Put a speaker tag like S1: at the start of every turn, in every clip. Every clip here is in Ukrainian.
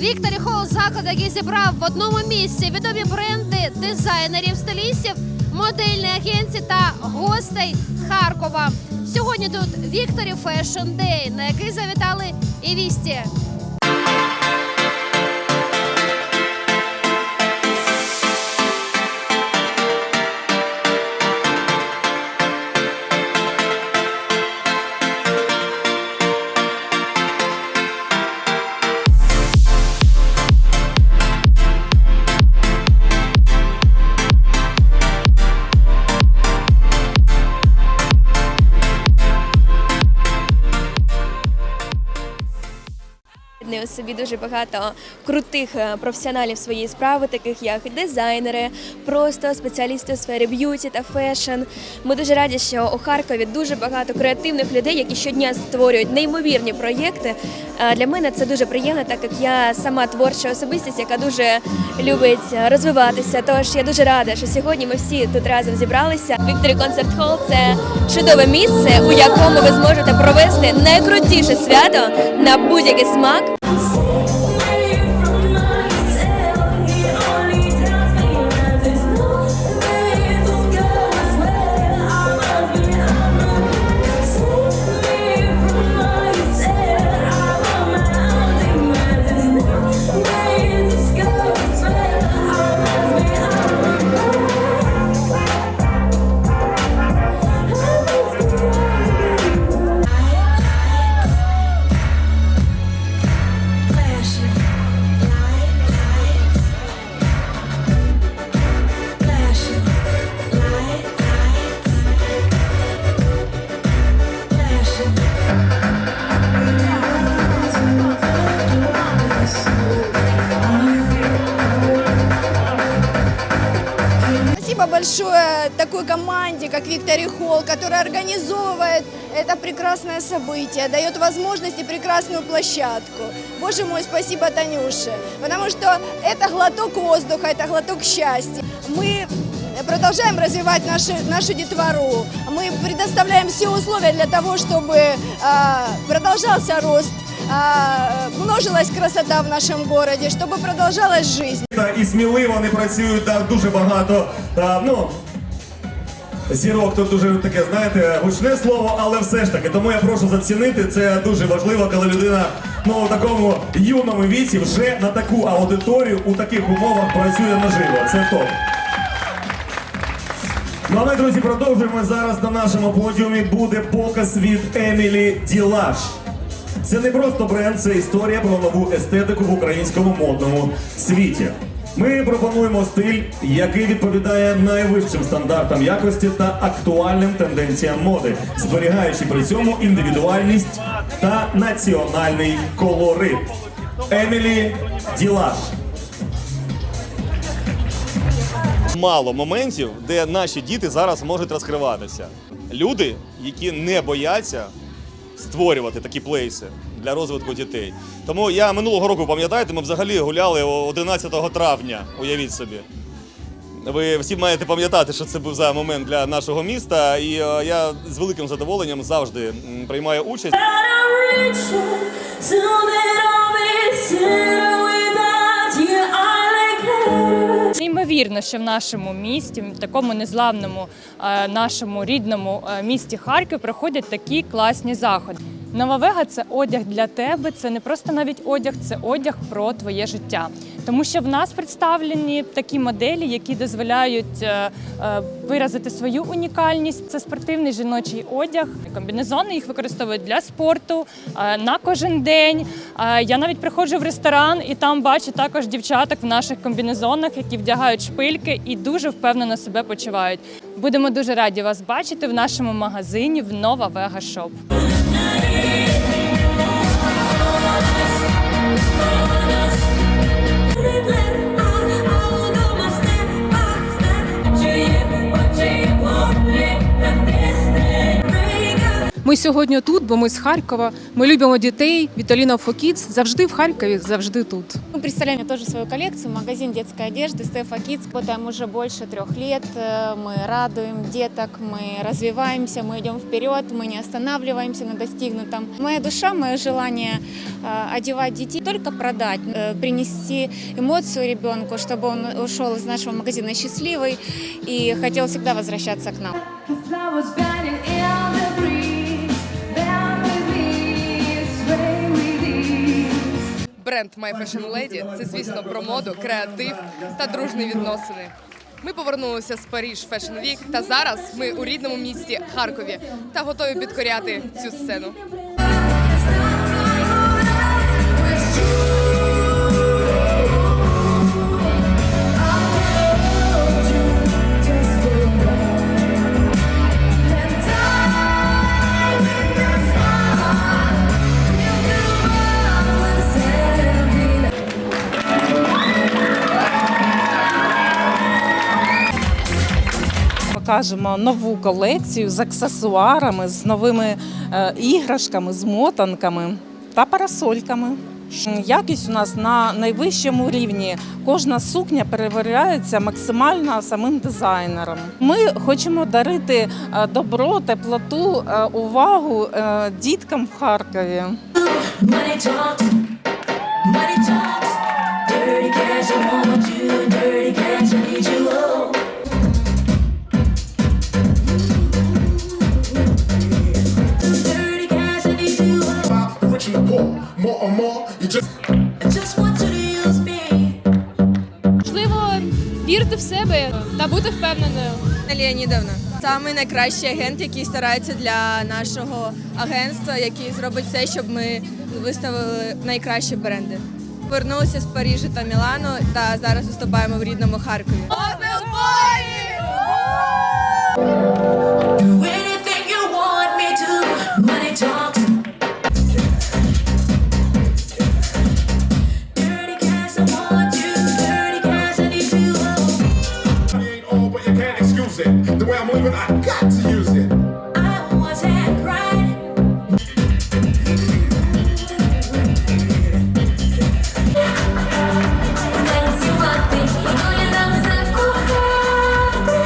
S1: Вікторі Холл заклад, який зібрав в одному місці відомі бренди дизайнерів, стилістів, модельні агенції та гостей Харкова. Сьогодні тут Вікторі Фешн Дей, на який завітали і вісті.
S2: У собі дуже багато крутих е, професіоналів своєї справи, таких як дизайнери, просто спеціалісти у сфері б'юті та фешн. Ми дуже раді, що у Харкові дуже багато креативних людей, які щодня створюють неймовірні проєкти. Для мене це дуже приємно, так як я сама творча особистість, яка дуже любить розвиватися. Тож я дуже рада, що сьогодні ми всі тут разом зібралися. Victory Concert Hall – це чудове місце, у якому ви зможете провести найкрутіше свято на будь-який смак.
S3: большое такой команде, как Виктори Холл, которая организовывает это прекрасное событие, дает возможность и прекрасную площадку. Боже мой, спасибо Танюше, потому что это глоток воздуха, это глоток счастья. Мы продолжаем развивать наши, нашу детвору. Мы предоставляем все условия для того, чтобы а, продолжался рост, а, множилась красота в нашем городе, чтобы продолжалась жизнь.
S4: Та і сміливо вони працюють так дуже багато. Ну, зірок тут дуже таке, знаєте, гучне слово, але все ж таки. Тому я прошу зацінити. Це дуже важливо, коли людина ну, у такому юному віці вже на таку аудиторію у таких умовах працює наживо. Це топ. Ну а ми, друзі, продовжуємо. Зараз на нашому подіумі буде показ від Емілі Ділаш. Це не просто бренд, це історія про нову естетику в українському модному світі. Ми пропонуємо стиль, який відповідає найвищим стандартам якості та актуальним тенденціям моди, зберігаючи при цьому індивідуальність та національний колорит. Емілі Ділаш.
S5: Мало моментів, де наші діти зараз можуть розкриватися. Люди, які не бояться створювати такі плейси для розвитку дітей. Тому я минулого року, пам'ятаєте, ми взагалі гуляли 11 травня, уявіть собі. Ви всі маєте пам'ятати, що це був за момент для нашого міста, і е, я з великим задоволенням завжди приймаю участь.
S6: Неймовірно, що в нашому місті, в такому незламному е, нашому рідному е, місті Харків проходять такі класні заходи. Нова Вега це одяг для тебе. Це не просто навіть одяг, це одяг про твоє життя. Тому що в нас представлені такі моделі, які дозволяють е, е, виразити свою унікальність. Це спортивний жіночий одяг. Комбінезони їх використовують для спорту е, на кожен день. Я навіть приходжу в ресторан і там бачу також дівчаток в наших комбінезонах, які вдягають шпильки і дуже впевнено себе почувають. Будемо дуже раді вас бачити в нашому магазині в Нова Вега Шоп.
S7: Ми Ми сьогодні тут, бо ми з Харкова. Ми любимо дітей. Віталіна Фокіц завжди в Харкові, завжди тут.
S8: Мы представляем тоже свою коллекцию, магазин детской одежды Стефа Kids. Работаем уже больше трех лет. Э, Мы радуем деток, мы развиваемся, мы идем вперед, мы не останавливаемся на достигнутом. Моя душа, мое желание э, одевать детей, только продать, э, принести эмоцию ребенку, чтобы он ушел из нашего магазина счастливый и хотел всегда возвращаться к нам.
S9: Бренд My Fashion Lady – це, звісно, про моду, креатив та дружні відносини. Ми повернулися з Паріж Fashion Week та зараз ми у рідному місті Харкові та готові підкоряти цю сцену.
S10: Покажемо нову колекцію з аксесуарами, з новими е, іграшками, з мотанками та парасольками. Якість у нас на найвищому рівні. Кожна сукня перевіряється максимально самим дизайнером. Ми хочемо дарити е, добро, теплоту, е, увагу діткам в Харкові.
S11: Dirty cash, I want. Dirty cash.
S1: Та бути впевненою.
S2: Леонідовна. Саме найкращий агент, який старається для нашого агентства, який зробить все, щоб ми виставили найкращі бренди. Повернулися з Парижа та Мілану та зараз виступаємо в рідному Харкові.
S11: Do
S12: The way I'm living, I got to use it.
S11: I once had pride. Танцювати, я нам закохати,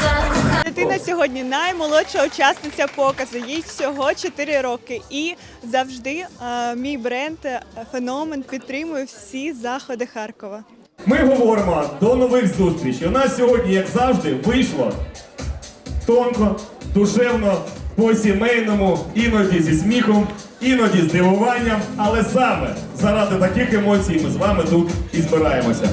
S11: закохати.
S13: Дитина сьогодні наймолодша учасниця показу. Їй всього 4 роки. І завжди е, мій бренд е, феномен підтримує всі заходи Харкова.
S4: Ми говоримо до нових зустрічей. У нас сьогодні, як завжди, вийшло тонко, душевно, по-сімейному, іноді зі сміхом, іноді з дивуванням, але саме заради таких емоцій ми з вами тут і збираємося.